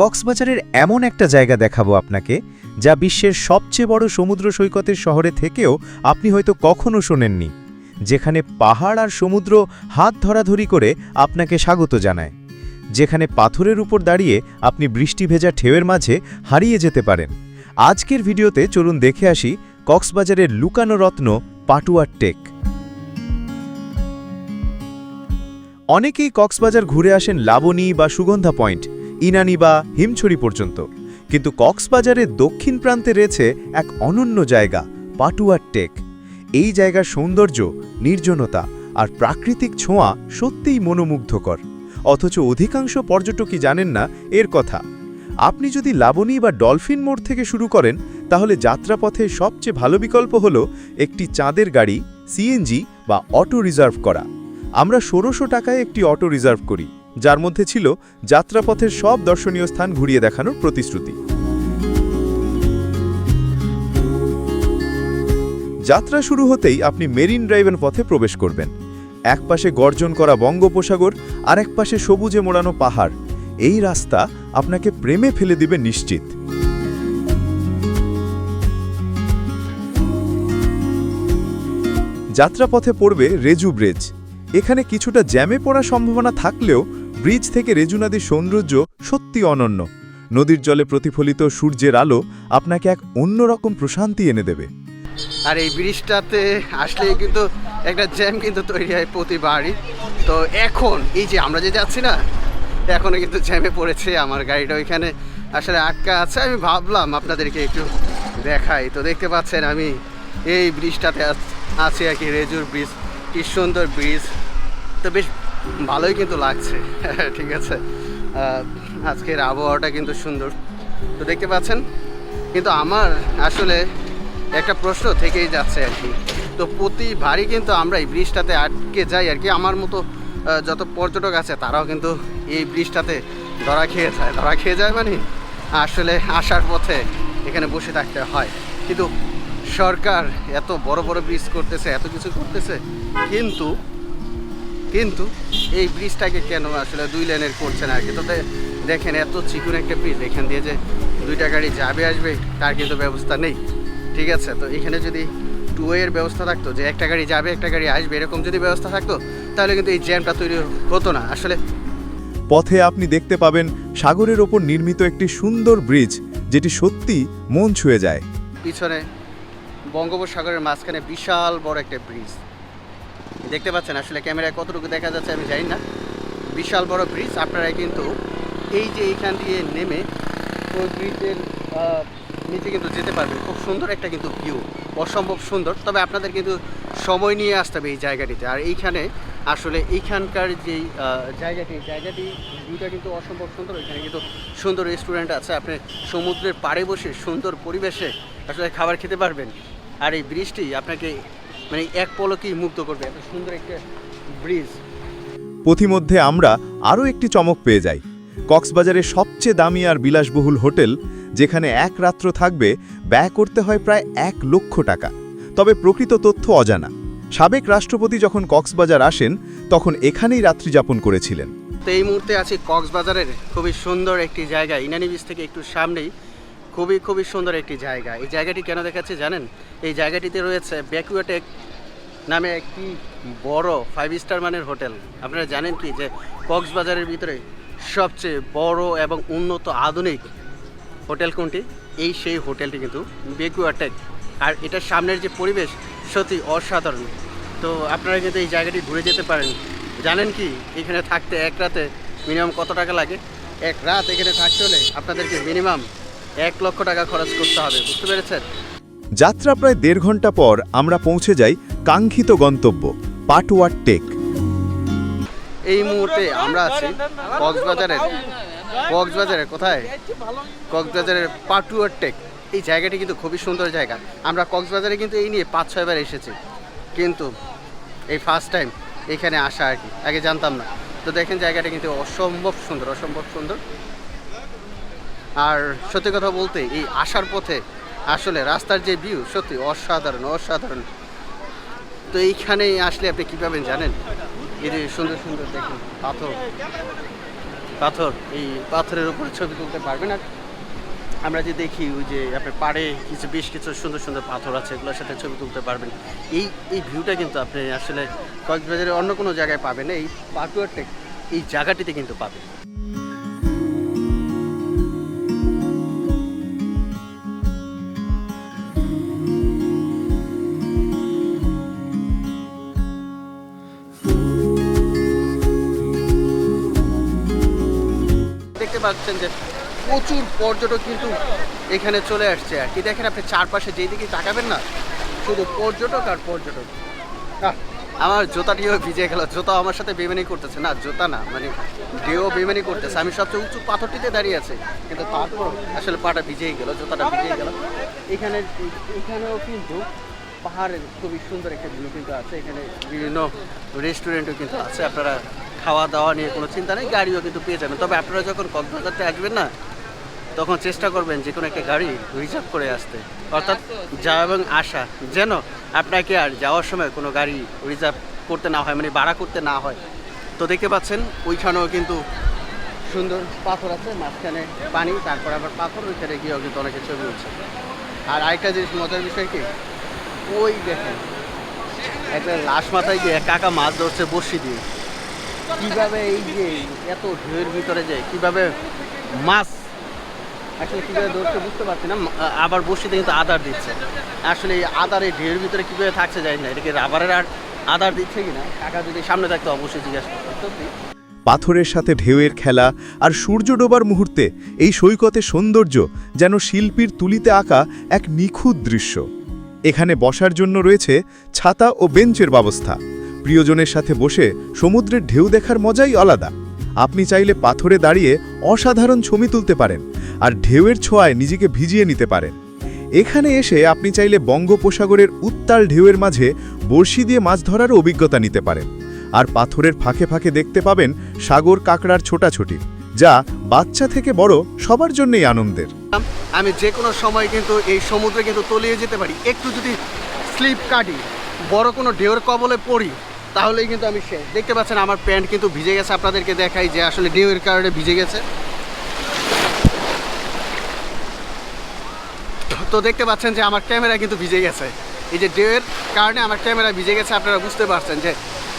কক্সবাজারের এমন একটা জায়গা দেখাবো আপনাকে, যা বিশ্বের সবচেয়ে বড় সমুদ্র সৈকতের শহরে থেকেও আপনি হয়তো কখনো শোনেননি, যেখানে পাহাড় আর সমুদ্র হাত ধরাধরি করে আপনাকে স্বাগত জানায়, যেখানে পাথরের উপর দাঁড়িয়ে আপনি বৃষ্টি ভেজা ঢেউয়ের মাঝে হারিয়ে যেতে পারেন। আজকের ভিডিওতে চলুন দেখে আসি কক্সবাজারের লুকানো রত্ন পাটুয়ার টেক। অনেকেই কক্সবাজার ঘুরে আসেন লাবণী বা সুগন্ধা পয়েন্ট ইনানি বা হিমছড়ি পর্যন্ত। কিন্তু কক্সবাজারের দক্ষিণ প্রান্তে রয়েছে এক অনন্য জায়গা পাটুয়ার টেক। এই জায়গার সৌন্দর্য, নির্জনতা আর প্রাকৃতিক ছোঁয়া সত্যিই মনোমুগ্ধকর। অথচ অধিকাংশ পর্যটকই জানেন না এর কথা। আপনি যদি লাবণী বা ডলফিন মোড় থেকে শুরু করেন, তাহলে যাত্রাপথে সবচেয়ে ভালো বিকল্প হল একটি চাঁদের গাড়ি, সিএনজি বা অটো রিজার্ভ করা। আমরা ষোলোশো টাকায় একটি অটো রিজার্ভ করি। যার মধ্যে ছিল যাত্রাপথের সব দর্শনীয় স্থান ঘুরিয়ে দেখানোর প্রতিশ্রুতি। যাত্রা শুরু হতেই আপনি মেরিন ড্রাইভের পথে প্রবেশ করবেন। এক পাশে গর্জন করা বঙ্গোপসাগর, আর এক পাশে সবুজে মোড়ানো পাহাড়। এই রাস্তা আপনাকে প্রেমে ফেলে দিবে নিশ্চিত। যাত্রাপথে পড়বে রেজু ব্রিজ। এখানে কিছুটা জ্যামে পড়ার সম্ভাবনা থাকলেও ব্রিজ থেকে রেজু সৌন্দর্য সত্যি অনন্য। নদীর জলে প্রতিফলিত সূর্যের আলো আপনাকে এক অন্যরকম প্রশান্তি এনে দেবে। আর এই ব্রিজটাতে আসলে কিন্তু একটা জ্যাম কিন্তু তৈরি হয় প্রতিবারই। তো এখন, এই যে আমরা যে যাচ্ছি না এখনও কিন্তু জ্যামে পড়েছে আমার গাড়িটা ওইখানে আসলে আটকা আছে। আমি ভাবলাম আপনাদেরকে একটু দেখাই। তো দেখতে পাচ্ছেন আমি এই ব্রিজটাতে আছি আর কি, রেজুর ব্রিজ। কি সুন্দর ব্রিজ। তো বেশ ভালোই কিন্তু লাগছে, ঠিক আছে? আজকের আবহাওয়াটা কিন্তু সুন্দর। তো দেখতে পাচ্ছেন, কিন্তু আমার আসলে একটা প্রশ্ন থেকেই যাচ্ছে আর কি। তো প্রতিবারই কিন্তু আমরা এই ব্রিজটাতে আটকে যাই আর কি। আমার মতো যত পর্যটক আছে, তারাও কিন্তু এই ব্রিজটাতে ধরা খেয়ে যায়। ধরা খেয়ে যায় মানে আসলে আসার পথে এখানে বসে থাকতে হয়। কিন্তু সরকার এত বড় বড় ব্রিজ করতেছে, এত কিছু করতেছে, কিন্তু কিন্তু এই ব্রিজটাকে কেন আসলে দুই লেনের করছে না আর কি? তো দেখেন এত চিকুন একটা ব্রিজ এখান দিয়ে যে দুইটা গাড়ি যাবে আসবে তার কিন্তু ব্যবস্থা নেই। ঠিক আছে? তো এখানে যদি টু ওয়ের ব্যবস্থা থাকতো যে একটা গাড়ি যাবে একটা গাড়ি আসবে এরকম যদি ব্যবস্থা থাকতো তাহলে কিন্তু এই জ্যামটা তৈরি হতো না। আসলে পথে আপনি দেখতে পাবেন সাগরের ওপর নির্মিত একটি সুন্দর ব্রিজ যেটি সত্যি মন ছুঁয়ে যায়। পিছনে বঙ্গোপসাগরের মাঝখানে বিশাল বড় একটা ব্রিজ দেখতে পাচ্ছেন আসলে ক্যামেরায় কতটুকু দেখা যাচ্ছে আমি জানি না। বিশাল বড় ব্রিজ আপনারা কিন্তু এই যে এইখান দিয়ে নেমে ওই ব্রিজের নিচে কিন্তু যেতে পারবেন খুব সুন্দর একটা কিন্তু ভিউ অসম্ভব সুন্দর। তবে আপনাদের কিন্তু সময় নিয়ে আসতে হবে এই জায়গাটিতে। আর এইখানে আসলে এইখানকার যেই জায়গাটি জায়গাটি ভিউটা কিন্তু অসম্ভব সুন্দর। এখানে কিন্তু সুন্দর রেস্টুরেন্ট আছে। আপনি সমুদ্রের পাড়ে বসে সুন্দর পরিবেশে আসলে খাবার খেতে পারবেন। আর এই ব্রিজটি আপনাকে মানে এক পলকেই মুগ্ধ করবে এত সুন্দর একটা ব্রিজ পথিমধ্যে আমরা আরও একটি চমক পেয়ে যাই। কক্সবাজারের সবচেয়ে দামি আর বিলাসবহুল হোটেল যেখানে এক রাত্র থাকবে ব্যয় করতে হয় প্রায় এক লক্ষ টাকা। তবে প্রকৃত তথ্য অজানা। সাবেক রাষ্ট্রপতি যখন কক্সবাজার আসেন তখন এখানেই রাত্রি যাপন করেছিলেন। তো এই মুহূর্তে আছি কক্সবাজারের খুবই সুন্দর একটি জায়গা ইনানি বিচ থেকে একটু সামনেই। খুবই খুবই সুন্দর একটি জায়গা। এই জায়গাটি কেন দেখাচ্ছে জানেন? এই জায়গাটিতে রয়েছে ব্যাকুয়াটেক নামে একটি বড় ফাইভ স্টার মানের হোটেল। আপনারা জানেন কি যে কক্সবাজারের ভিতরে সবচেয়ে বড় এবং উন্নত আধুনিক হোটেল কোনটি? এই সেই হোটেলটি কিন্তু বেকুয়াটেক আর এটার সামনের যে পরিবেশ সত্যি অসাধারণ। তো আপনারা কিন্তু এই জায়গাটি ঘুরে যেতে পারেন। জানেন কি, এখানে থাকতে এক রাতে মিনিমাম কত টাকা লাগে? এক রাত এখানে থাকতে হলে আপনাদেরকে মিনিমাম এক লক্ষ টাকা খরচ করতে হবে বুঝতে পেরেছেন? যাত্রা প্রায় দেড় ঘণ্টা পর আমরা পৌঁছে যাই কাঙ্ক্ষিত গন্তব্য পাটওয়ার টেক। এই মুহূর্তে আমরা আছি কক্সবাজারের কক্সবাজারের কোথায়? কক্সবাজারের পাটুয়ার টেক। এই জায়গাটি কিন্তু খুবই সুন্দর জায়গা। আমরা কক্সবাজারে কিন্তু এই নিয়ে পাঁচ ছয়বার এসেছি। কিন্তু এই ফার্স্ট টাইম এখানে আসা আর কি আগে জানতাম না। তো দেখেন জায়গাটা কিন্তু অসম্ভব সুন্দর অসম্ভব সুন্দর। আর সত্যি কথা বলতে এই আসার পথে আসলে রাস্তার যে ভিউ সত্যি অসাধারণ অসাধারণ। তো এইখানে আসলে আপনি কী পাবেন জানেন? এই যে সুন্দর সুন্দর দেখুন, পাথর। পাথর, এই পাথরের উপরে ছবি তুলতে পারবেন আর আমরা যে দেখি ওই যে আপনার পাড়ে কিছু, বেশ কিছু সুন্দর সুন্দর পাথর আছে, এগুলোর সাথে ছবি তুলতে পারবেন। এই এই ভিউটা কিন্তু আপনি আসলে কক্সবাজারের অন্য কোনো জায়গায় পাবেন এই পাটুয়ার এই জায়গাটিতে কিন্তু পাবেন। দেখতে পাচ্ছেন যে প্রচুর পর্যটক কিন্তু এখানে চলে আসছে আর কি। দেখেন আপনি চারপাশে যেই দিকে তাকাবেন না, শুধু পর্যটক আর পর্যটক। আমার জুতাটিও ভিজে গেল। জুতা আমার সাথে বেমানি করতেছে। না, জুতা না মানে ঢেউ বেমানি করতেছে। আমি সবচেয়ে উঁচু পাথরটিতে দাঁড়িয়ে আছি, কিন্তু তারপর আসলে পাটা ভিজেই গেল, জুতাটা ভিজেই গেল। এখানে, এখানেও কিন্তু পাহাড়ের খুবই সুন্দর একটা ভিউ কিন্তু আছে। এখানে বিভিন্ন রেস্টুরেন্টও কিন্তু আছে। আপনারা খাওয়া দাওয়া নিয়ে কোনো চিন্তা নেই, গাড়িও কিন্তু পেয়ে যাবেন। তবে আপনারা যখন কক্সবাজারতে আসবেন না, তখন চেষ্টা করবেন যে কোনো একটা গাড়ি রিজার্ভ করে আসতে। অর্থাৎ যাওয়া এবং আসা যেন আপনাকে আর যাওয়ার সময় কোনো গাড়ি রিজার্ভ করতে না হয় মানে ভাড়া করতে না হয়। তো দেখতে পাচ্ছেন, ওইখানেও কিন্তু সুন্দর পাথর আছে। মাঝখানে পানি, তারপর আবার পাথর, ওইখানে গিয়েও কিন্তু অনেকে ছবি উঠছে আর আরেকটা জিনিস মজার বিষয় কি? ওই দেখেন। একটা লাশ মাথায় গিয়ে কাকা মাছ ধরছে বসি দিয়ে। কীভাবে এই যে এত ঢেউয়ের ভিতরে যায়, কীভাবে মাছ আসলে কীভাবে ধরছে বুঝতে পারছি না আবার বসিতে কিন্তু আদার দিচ্ছে। আসলে এই আদার এই ঢেউয়ের ভিতরে কীভাবে থাকছে যায় না এটাকে রাবারের আর আদার দিচ্ছে কিনা? কাকা যদি সামনে থাকতো অবশ্যই জিজ্ঞাসা পাথরের সাথে ঢেউয়ের খেলা আর সূর্য ডোবার মুহূর্তে এই সৈকতে সৌন্দর্য যেন শিল্পীর তুলিতে আঁকা এক নিখুঁত দৃশ্য। এখানে বসার জন্য রয়েছে ছাতা ও বেঞ্চের ব্যবস্থা। প্রিয়জনের সাথে বসে সমুদ্রের ঢেউ দেখার মজাই আলাদা। আপনি চাইলে পাথরে দাঁড়িয়ে অসাধারণ ছবি তুলতে পারেন আর ঢেউয়ের ছোঁয়ায় নিজেকে ভিজিয়ে নিতে পারেন। এখানে এসে আপনি চাইলে বঙ্গোপসাগরের উত্তাল ঢেউয়ের মাঝে বড়শি দিয়ে মাছ ধরারও অভিজ্ঞতা নিতে পারেন। আর পাথরের ফাঁকে ফাঁকে দেখতে পাবেন সাগর কাঁকড়ার ছোটাছুটি। যা বাচ্চা থেকে বড় সবার জন্যই আনন্দের। আমি যে কোনো সময় কিন্তু এই সমুদ্রে কিন্তু তলিয়ে যেতে পারি। একটু যদি স্লিপ কাটি, বড় কোনো ঢেউয়ের কবলে পড়ি, তাহলেই কিন্তু আমি শেষ। দেখতে পাচ্ছেন আমার প্যান্ট কিন্তু ভিজে গেছে, আপনাদেরকে দেখাই যে আসলে ঢেউয়ের কারণে ভিজে গেছে। তো দেখতে পাচ্ছেন যে আমার ক্যামেরা কিন্তু ভিজে গেছে। এই যে ঢেউয়ের কারণে আমার ক্যামেরা ভিজে গেছে, আপনারা বুঝতে পারছেন যে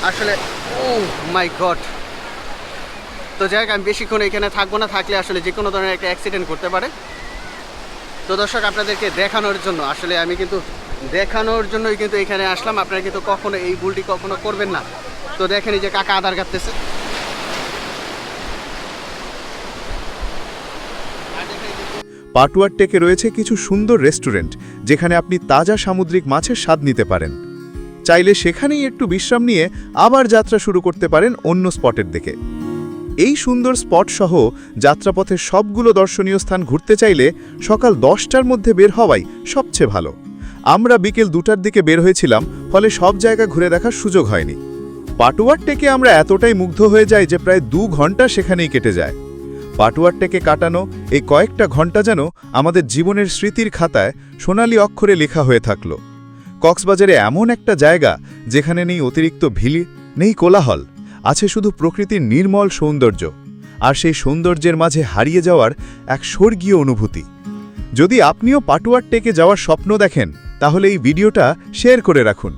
আসলে ও মাই গড। তো যাই হোক, আমি বেশিক্ষণ এখানে থাকব না, থাকলে আসলে যে কোনো ধরনের একটা অ্যাক্সিডেন্ট করতে পারে। তো দর্শক, আপনাদেরকে দেখানোর জন্য, আসলে আমি কিন্তু দেখানোর জন্যই কিন্তু এখানে আসলাম। আপনারা কিন্তু কখনো এই ভুলটি কখনো করবেন না। তো দেখেন এই যে কাকা আধার কাটতেছে। পাটুয়ার টেকে রয়েছে কিছু সুন্দর রেস্টুরেন্ট, যেখানে আপনি তাজা সামুদ্রিক মাছের স্বাদ নিতে পারেন। চাইলে সেখানেই একটু বিশ্রাম নিয়ে আবার যাত্রা শুরু করতে পারেন অন্য স্পটের দিকে। এই সুন্দর স্পট সহ যাত্রাপথের সবগুলো দর্শনীয় স্থান ঘুরতে চাইলে সকাল দশটার মধ্যে বের হওয়াই সবচেয়ে ভালো। আমরা বিকেল দুটার দিকে বের হয়েছিলাম, ফলে সব জায়গা ঘুরে দেখার সুযোগ হয়নি। পাটুয়ার টেকে আমরা এতটাই মুগ্ধ হয়ে যাই যে প্রায় দু ঘণ্টা সেখানেই কেটে যায়। পাটুয়ার টেকে কাটানো এই কয়েকটা ঘণ্টা যেন আমাদের জীবনের স্মৃতির খাতায় সোনালি অক্ষরে লেখা হয়ে থাকল। কক্সবাজারে এমন একটা জায়গা যেখানে নেই অতিরিক্ত ভিলি নেই কোলাহল। আছে শুধু প্রকৃতির নির্মল সৌন্দর্য, আর সেই সৌন্দর্যের মাঝে হারিয়ে যাওয়ার এক স্বর্গীয় অনুভূতি। যদি আপনিও পাটুয়ার টেকে যাওয়ার স্বপ্ন দেখেন, তাহলে এই ভিডিওটা শেয়ার করে রাখুন।